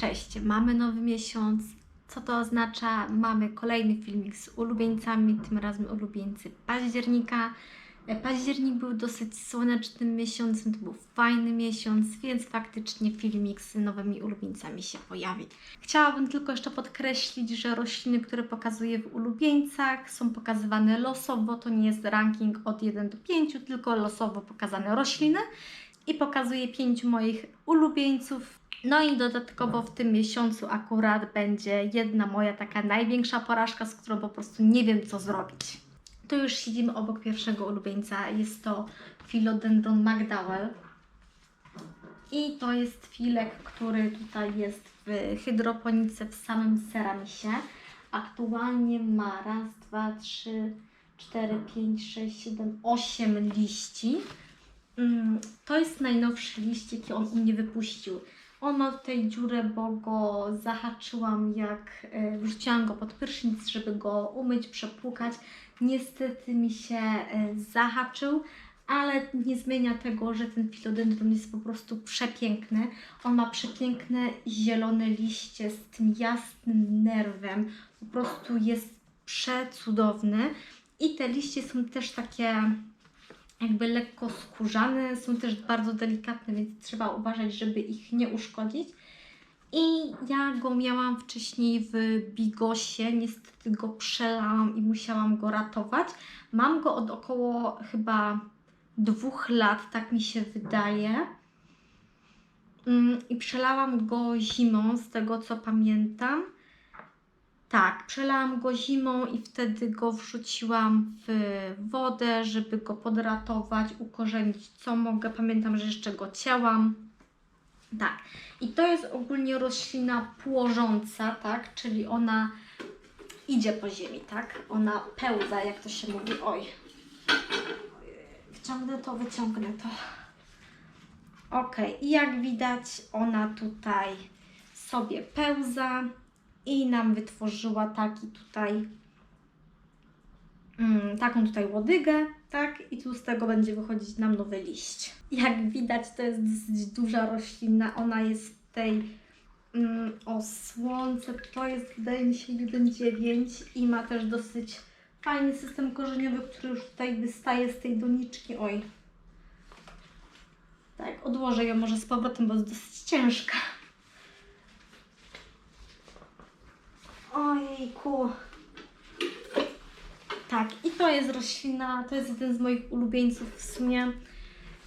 Cześć, mamy nowy miesiąc. Co to oznacza? Mamy kolejny filmik z ulubieńcami, tym razem ulubieńcy października. E, Październik był dosyć słonecznym miesiącem, to był fajny miesiąc, więc faktycznie filmik z nowymi ulubieńcami się pojawi. Chciałabym tylko jeszcze podkreślić, że rośliny, które pokazuję w ulubieńcach są pokazywane losowo, to nie jest ranking od 1 do 5, tylko losowo pokazane rośliny i pokazuję 5 moich ulubieńców. No i dodatkowo w tym miesiącu akurat będzie jedna moja taka największa porażka, z którą po prostu nie wiem co zrobić. Tu już siedzimy obok pierwszego ulubieńca. Jest to Philodendron McDowell. I to jest filek, który tutaj jest w hydroponice w samym ceramisie. Aktualnie ma raz, dwa, trzy, cztery, pięć, sześć, siedem, osiem liści. Mm, To jest najnowszy liść, jaki on u mnie wypuścił. On ma tutaj dziurę, bo go zahaczyłam, jak e, wrzuciłam go pod prysznic, żeby go umyć, przepłukać. Niestety mi się e, zahaczył, ale nie zmienia tego, że ten filodendron jest po prostu przepiękny. On ma przepiękne zielone liście z tym jasnym nerwem. Po prostu jest przecudowny. I te liście są też takie jakby lekko skórzane, są też bardzo delikatne, więc trzeba uważać, żeby ich nie uszkodzić. I ja go miałam wcześniej w bigosie, niestety go przelałam i musiałam go ratować. Mam go od około chyba dwóch lat, tak mi się wydaje. Mm, I przelałam go zimą, z tego co pamiętam. Tak, przelałam go zimą i wtedy go wrzuciłam w wodę, żeby go podratować, ukorzenić co mogę. Pamiętam, że jeszcze go cięłam. Tak. I to jest ogólnie roślina płożąca, tak? Czyli ona idzie po ziemi, tak? Ona pełza, jak to się mówi. Oj. Wciągnę to, wyciągnę to. Ok, i jak widać, ona tutaj sobie pełza i nam wytworzyła taki tutaj mm, taką tutaj łodygę, tak? I tu z tego będzie wychodzić nam nowy liść. Jak widać, to jest dosyć duża roślina. Ona jest tej mm, o słońce, to jest wydaje mi się 1,9 i ma też dosyć fajny system korzeniowy, który już tutaj wystaje z tej doniczki. Oj. Tak, odłożę ją może z powrotem, bo jest dosyć ciężka. Ojejku. Tak, i to jest roślina, to jest jeden z moich ulubieńców w sumie.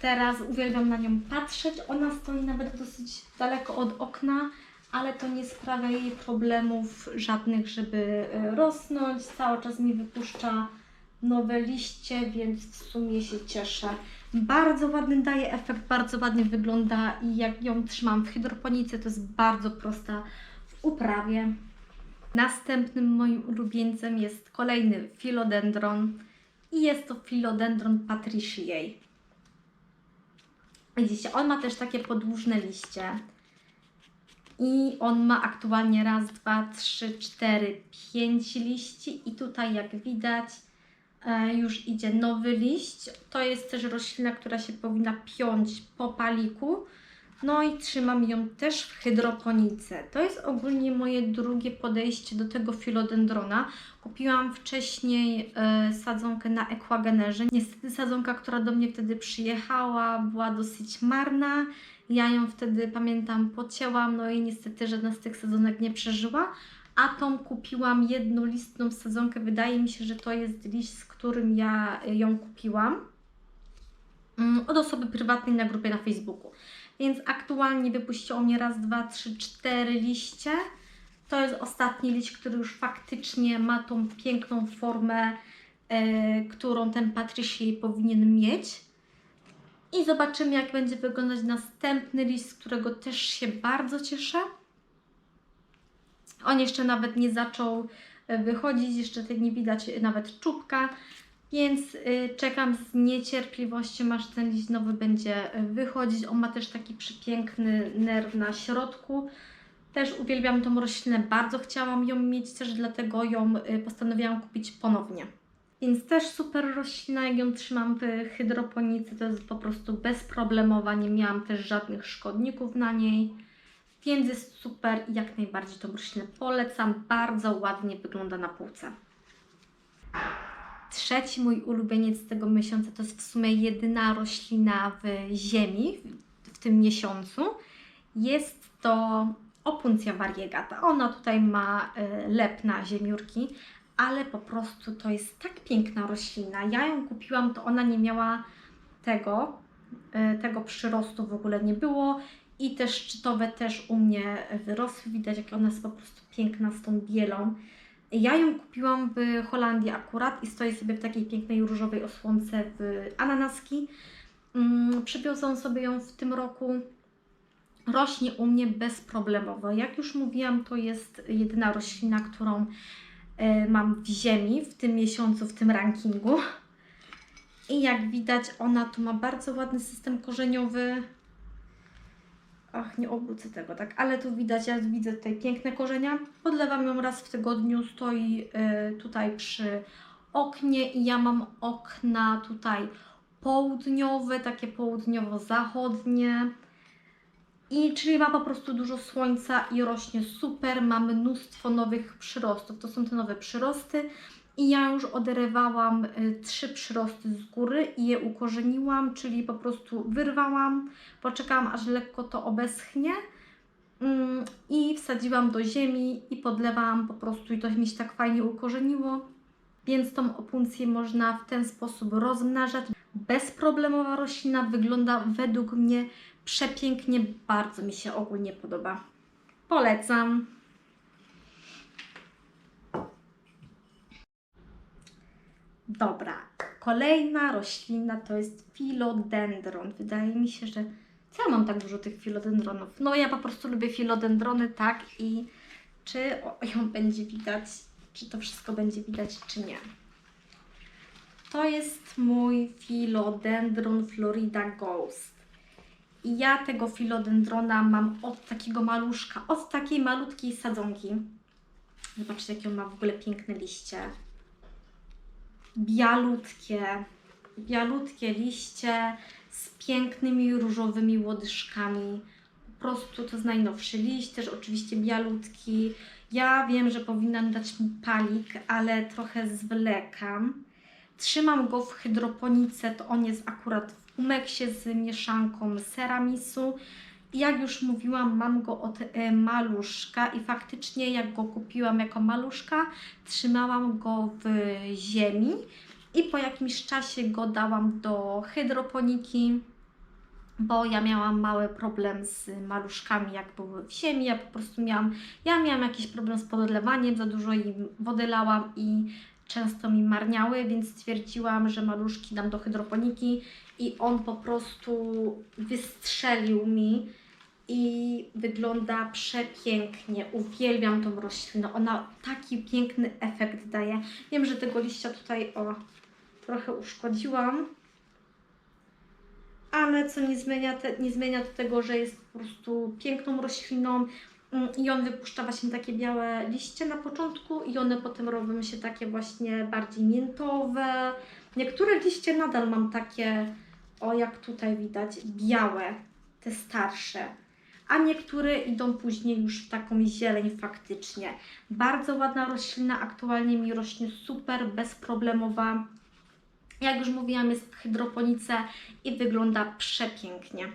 Teraz uwielbiam na nią patrzeć. Ona stoi nawet dosyć daleko od okna, ale to nie sprawia jej problemów żadnych, żeby e, rosnąć. Cały czas mi wypuszcza nowe liście, więc w sumie się cieszę. Bardzo ładny daje efekt, bardzo ładnie wygląda i jak ją trzymam w hydroponice, to jest bardzo prosta w uprawie. Następnym moim ulubieńcem jest kolejny philodendron i jest to philodendron patriciae. Widzicie, on ma też takie podłużne liście i on ma aktualnie raz, dwa, trzy, cztery, pięć liści i tutaj jak widać e, już idzie nowy liść. To jest też roślina, która się powinna piąć po paliku. No i trzymam ją też w hydroponice. To jest ogólnie moje drugie podejście do tego filodendrona. Kupiłam wcześniej e, sadzonkę na ekwagenerze. Niestety sadzonka, która do mnie wtedy przyjechała, była dosyć marna. Ja ją wtedy, pamiętam, pocięłam, no i niestety żadna z tych sadzonek nie przeżyła. A tą kupiłam jednolistną sadzonkę. Wydaje mi się, że to jest liść, z którym ja ją kupiłam. Mm, Od osoby prywatnej na grupie na Facebooku. Więc aktualnie wypuściło mnie raz, dwa, trzy, cztery liście. To jest ostatni liść, który już faktycznie ma tą piękną formę, e, którą ten Patricia powinien mieć. I zobaczymy, jak będzie wyglądać następny list, z którego też się bardzo cieszę. On jeszcze nawet nie zaczął e, wychodzić, jeszcze tutaj nie widać nawet czubka, więc y, czekam z niecierpliwością, aż ten liść nowy będzie y, wychodzić. On ma też taki przepiękny nerw na środku. Też uwielbiam tą roślinę, bardzo chciałam ją mieć, też dlatego ją y, postanowiłam kupić ponownie. Więc też super roślina, jak ją trzymam w hydroponice, to jest po prostu bezproblemowa, nie miałam też żadnych szkodników na niej. więc jest super i jak najbardziej tą roślinę polecam. Bardzo ładnie wygląda na półce. Trzeci mój ulubieniec tego miesiąca to jest w sumie jedyna roślina w ziemi w, tym miesiącu. Jest to opuncja variegata. Ona tutaj ma y, lep na ziemiórki, ale po prostu to jest tak piękna roślina. Ja ją kupiłam, to ona nie miała tego, y, tego przyrostu w ogóle nie było i te szczytowe też u mnie wyrosły. Widać, jak ona jest po prostu piękna z tą bielą. Ja ją kupiłam w Holandii akurat i stoi sobie w takiej pięknej różowej osłonce w ananaski. Mm, przywiozłam sobie ją w tym roku. Rośnie u mnie bezproblemowo. Jak już mówiłam, to jest jedyna roślina, którą e, mam w ziemi w tym miesiącu, w tym rankingu. I jak widać, ona tu ma bardzo ładny system korzeniowy. Ach, nie obrócę tego, tak, ale tu widać, ja widzę tutaj piękne korzenia. Podlewam ją raz w tygodniu, stoi y, tutaj przy oknie i ja mam okna tutaj południowe, takie południowo-zachodnie. I czyli ma po prostu dużo słońca i rośnie super. Mamy mnóstwo nowych przyrostów. To są te nowe przyrosty. I ja już oderywałam y, trzy przyrosty z góry i je ukorzeniłam, czyli po prostu wyrwałam, poczekałam aż lekko to obeschnie mm, i wsadziłam do ziemi i podlewałam po prostu i to mi się tak fajnie ukorzeniło. Więc tą opuncję można w ten sposób rozmnażać. Bezproblemowa roślina wygląda według mnie przepięknie, bardzo mi się ogólnie podoba. Polecam. Dobra, kolejna roślina to jest filodendron. Wydaje mi się, że ja mam tak dużo tych filodendronów? No ja po prostu lubię filodendrony, tak i czy ją będzie widać, czy to wszystko będzie widać, czy nie. To jest mój filodendron Florida Ghost. I ja tego filodendrona mam od takiego maluszka, od takiej malutkiej sadzonki. Zobaczcie, jakie on ma w ogóle piękne liście bialutkie, bialutkie liście z pięknymi różowymi łodyżkami. Po prostu to jest najnowszy liść, też oczywiście bialutki. Ja wiem, że powinnam dać mu palik, ale trochę zwlekam. Trzymam go w hydroponice, to on jest akurat w umeksie z mieszanką seramisu. Jak już mówiłam, mam go od e, maluszka i faktycznie jak go kupiłam jako maluszka, trzymałam go w ziemi i po jakimś czasie go dałam do hydroponiki, bo ja miałam mały problem z maluszkami, jak były w ziemi, ja po prostu miałam, ja miałam jakiś problem z podlewaniem, za dużo im wody lałam i często mi marniały, więc stwierdziłam, że maluszki dam do hydroponiki i on po prostu wystrzelił mi i wygląda przepięknie. Uwielbiam tą roślinę. Ona taki piękny efekt daje. Wiem, że tego liścia tutaj o trochę uszkodziłam, ale co nie zmienia, te, nie zmienia to tego, że jest po prostu piękną rośliną mm, i on wypuszcza właśnie takie białe liście na początku i one potem robią się takie właśnie bardziej miętowe. Niektóre liście nadal mam takie, o jak tutaj widać, białe, te starsze a niektóre idą później już w taką zieleń faktycznie. Bardzo ładna roślina, aktualnie mi rośnie super, bezproblemowa. Jak już mówiłam, jest w hydroponice i wygląda przepięknie.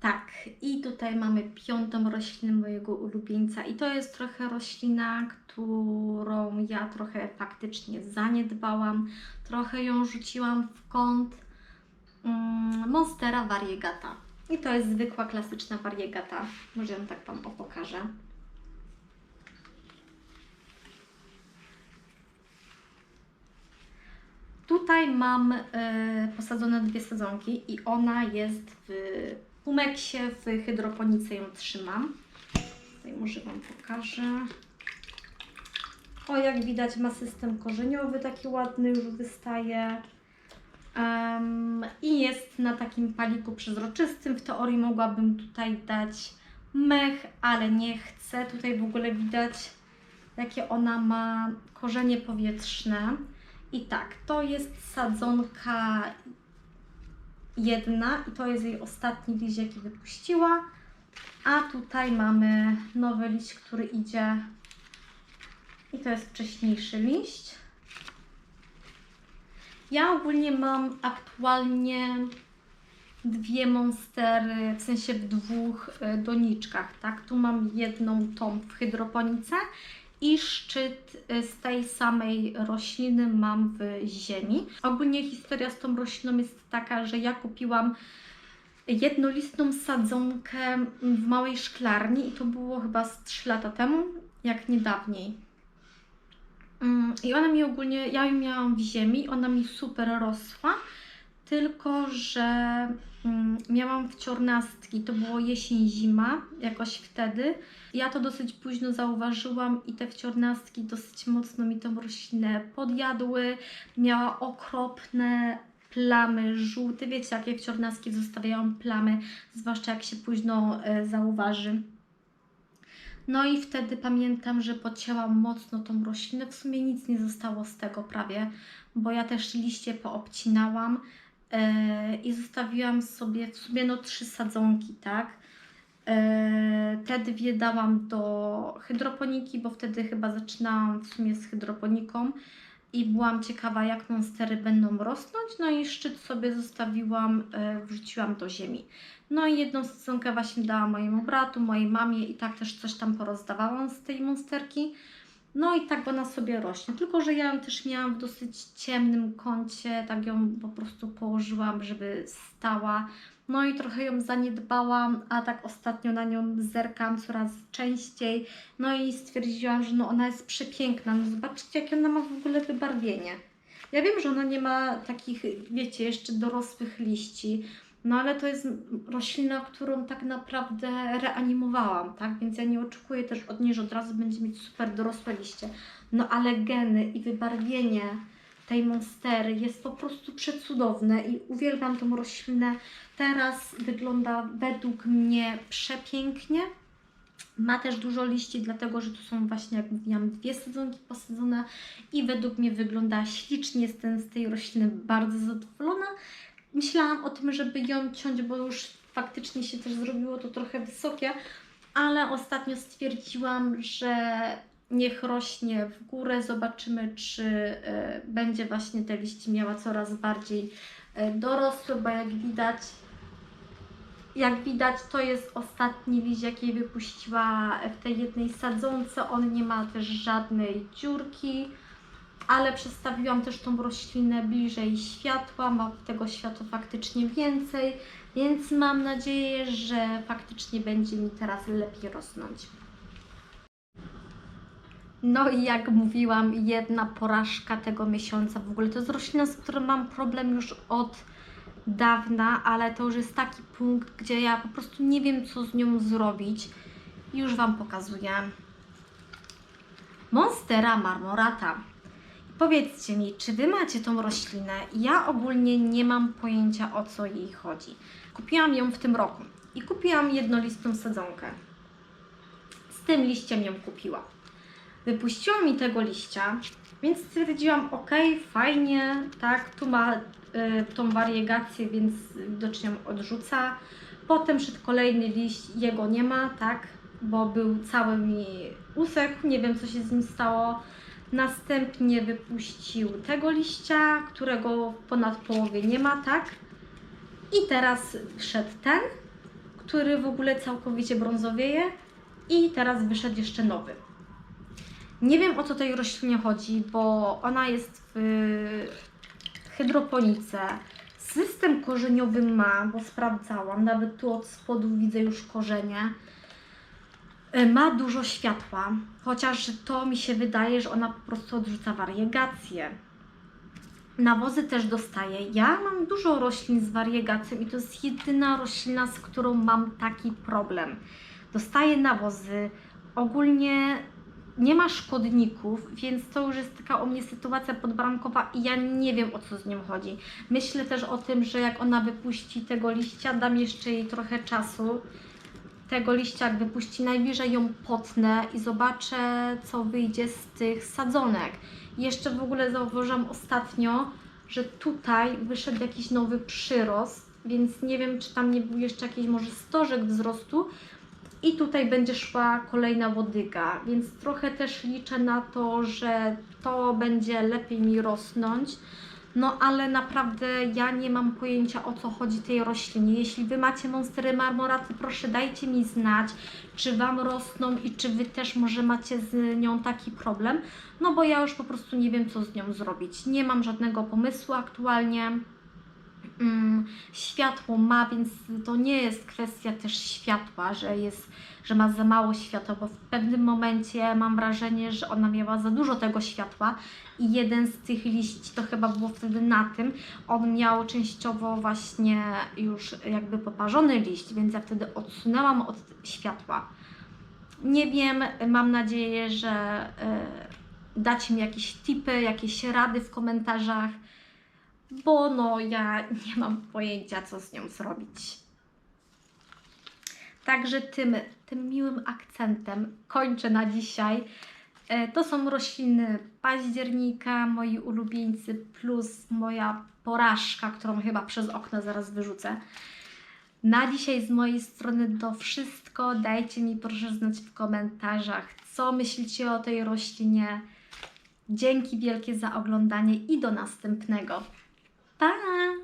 Tak, i tutaj mamy piątą roślinę mojego ulubieńca i to jest trochę roślina, którą ja trochę faktycznie zaniedbałam, trochę ją rzuciłam w kąt, Monstera variegata. I to jest zwykła, klasyczna variegata. Może ją tak Wam opokażę. Tutaj mam y, posadzone dwie sadzonki i ona jest w pumeksie, w hydroponice ją trzymam. Tutaj może Wam pokażę. O, jak widać ma system korzeniowy taki ładny, już wystaje. Um, I jest na takim paliku przezroczystym. W teorii mogłabym tutaj dać mech, ale nie chcę. Tutaj w ogóle widać, jakie ona ma korzenie powietrzne. I tak, to jest sadzonka jedna i to jest jej ostatni liść, jaki wypuściła. A tutaj mamy nowy liść, który idzie i to jest wcześniejszy liść. Ja ogólnie mam aktualnie dwie monstery, w sensie w dwóch y, doniczkach, tak? Tu mam jedną tą w hydroponice i szczyt y, z tej samej rośliny mam w ziemi. Ogólnie historia z tą rośliną jest taka, że ja kupiłam jednolistną sadzonkę w małej szklarni i to było chyba z 3 lata temu, jak nie dawniej. Mm, I ona mi ogólnie, ja ją miałam w ziemi, ona mi super rosła, tylko że mm, miałam wciornastki, to było jesień, zima, jakoś wtedy. Ja to dosyć późno zauważyłam i te wciornastki dosyć mocno mi tą roślinę podjadły. Miała okropne plamy żółte, wiecie jakie wciornastki zostawiają plamy, zwłaszcza jak się późno e, zauważy. No i wtedy pamiętam, że podcięłam mocno tą roślinę. W sumie nic nie zostało z tego prawie, bo ja też liście poobcinałam e, i zostawiłam sobie w sumie no trzy sadzonki, tak? E, te dwie dałam do hydroponiki, bo wtedy chyba zaczynałam w sumie z hydroponiką i byłam ciekawa, jak monstery będą rosnąć. No i szczyt sobie zostawiłam, e, wrzuciłam do ziemi. No i jedną sadzonkę właśnie dałam mojemu bratu, mojej mamie i tak też coś tam porozdawałam z tej monsterki. No i tak ona sobie rośnie. Tylko, że ja ją też miałam w dosyć ciemnym kącie, tak ją po prostu położyłam, żeby stała. No i trochę ją zaniedbałam, a tak ostatnio na nią zerkam coraz częściej. No i stwierdziłam, że no ona jest przepiękna. No zobaczcie, jakie ona ma w ogóle wybarwienie. Ja wiem, że ona nie ma takich, wiecie, jeszcze dorosłych liści, no ale to jest roślina, którą tak naprawdę reanimowałam, tak? Więc ja nie oczekuję też od niej, że od razu będzie mieć super dorosłe liście. No ale geny i wybarwienie tej monstery jest po prostu przecudowne i uwielbiam tą roślinę. Teraz wygląda według mnie przepięknie. Ma też dużo liści, dlatego że tu są właśnie, jak mówiłam, dwie sadzonki posadzone i według mnie wygląda ślicznie. Jestem z tej rośliny bardzo zadowolona. Myślałam o tym, żeby ją ciąć, bo już faktycznie się też zrobiło to trochę wysokie, ale ostatnio stwierdziłam, że niech rośnie w górę. Zobaczymy, czy e, będzie właśnie te liści miała coraz bardziej e, dorosłe, bo jak widać, jak widać, to jest ostatni liść, jaki wypuściła w tej jednej sadzonce. On nie ma też żadnej dziurki, ale przestawiłam też tą roślinę bliżej światła. Ma tego światła faktycznie więcej, więc mam nadzieję, że faktycznie będzie mi teraz lepiej rosnąć. No i jak mówiłam, jedna porażka tego miesiąca w ogóle. To jest roślina, z którą mam problem już od dawna, ale to już jest taki punkt, gdzie ja po prostu nie wiem, co z nią zrobić. Już Wam pokazuję. Monstera marmorata. Powiedzcie mi, czy Wy macie tą roślinę? Ja ogólnie nie mam pojęcia, o co jej chodzi. Kupiłam ją w tym roku i kupiłam jednolistą sadzonkę. Z tym liściem ją kupiłam. Wypuściła mi tego liścia, więc stwierdziłam, ok, fajnie, tak, tu ma y, tą wariegację, więc widocznie ją odrzuca. Potem szedł kolejny liść, jego nie ma, tak, bo był cały mi usechł, nie wiem co się z nim stało. Następnie wypuścił tego liścia, którego w ponad połowie nie ma, tak. I teraz wszedł ten, który w ogóle całkowicie brązowieje. I teraz wyszedł jeszcze nowy. Nie wiem o co tej roślinie chodzi, bo ona jest w hydroponice. System korzeniowy ma, bo sprawdzałam, nawet tu od spodu widzę już korzenie. E, Ma dużo światła, chociaż to mi się wydaje, że ona po prostu odrzuca wariegację. Nawozy też dostaję. Ja mam dużo roślin z wariegacją i to jest jedyna roślina, z którą mam taki problem. Dostaję nawozy, ogólnie nie ma szkodników, więc to już jest taka u mnie sytuacja podbramkowa i ja nie wiem o co z nią chodzi. Myślę też o tym, że jak ona wypuści tego liścia, dam jeszcze jej trochę czasu. Tego liścia jak wypuści, najbliżej ją potnę i zobaczę co wyjdzie z tych sadzonek. Jeszcze w ogóle zauważyłam ostatnio, że tutaj wyszedł jakiś nowy przyrost więc nie wiem, czy tam nie był jeszcze jakiś może stożek wzrostu. I tutaj będzie szła kolejna łodyga, więc trochę też liczę na to, że to będzie lepiej mi rosnąć. No ale naprawdę ja nie mam pojęcia o co chodzi tej roślinie. Jeśli Wy macie monstery marmoraty, proszę dajcie mi znać, czy Wam rosną i czy Wy też może macie z nią taki problem. No bo ja już po prostu nie wiem co z nią zrobić. Nie mam żadnego pomysłu aktualnie. Mm, światło ma, więc to nie jest kwestia też światła, że jest, że ma za mało światła, bo w pewnym momencie mam wrażenie, że ona miała za dużo tego światła i jeden z tych liści, to chyba było wtedy na tym, on miał częściowo właśnie już jakby poparzony liść, więc ja wtedy odsunęłam od światła. Nie wiem, mam nadzieję, że e, dacie mi jakieś tipy, jakieś rady w komentarzach, bo no ja nie mam pojęcia, co z nią zrobić. Także tym, tym miłym akcentem kończę na dzisiaj. E, To są rośliny października, moi ulubieńcy, plus moja porażka, którą chyba przez okno zaraz wyrzucę. Na dzisiaj z mojej strony to wszystko. Dajcie mi proszę znać w komentarzach, co myślicie o tej roślinie. Dzięki wielkie za oglądanie i do następnego. Baba.